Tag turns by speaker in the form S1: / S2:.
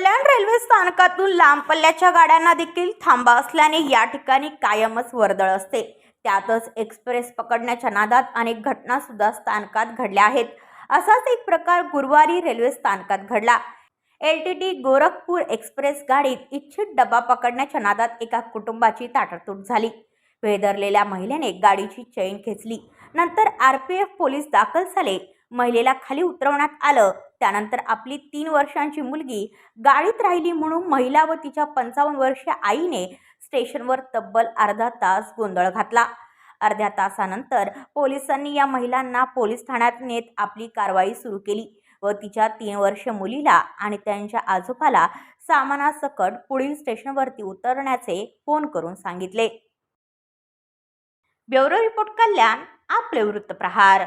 S1: कल्याण railway स्थानकातून लांब पल्ल्याच्या गाड्यांना देखील थांबा असल्याने या ठिकाणी कायमच वर्दळ असते. त्यातच एक्सप्रेस पकडण्याच्या नादात अनेक घटना सुद्धा स्थानकात घडल्या आहेत. असाच एक प्रकार गुरुवारी रेल्वे स्थानकात घडला. L T T Gorakhpur express गाडीत इच्छित डबा पकडण्याच्या नादात एका कुटुंबाची ताटातूट झाली. वेदरलेल्या महिलेने गाडीची चैन खेचली. नंतर आर पी एफ पोलीस दाखल झाले. महिलेला खाली उतरवण्यात आलं. त्यानंतर आपली तीन वर्षांची मुलगी गाडीत राहिली म्हणून महिला व तिच्या पंचावन्न वर्षीय आईने स्टेशनवर तब्बल अर्धा तास गोंधळ घातला. अर्ध्या तासानंतर पोलिसांनी या महिलांना पोलीस ठाण्यात नेत आपली कारवाई सुरू केली व तिच्या तीन वर्ष मुलीला आणि त्यांच्या आजोबाला सामानासकट पुढील स्टेशनवरती उतरण्याचे फोन करून सांगितले. ब्युरो रिपोर्ट कल्याण आपले वृत्तप्रहार.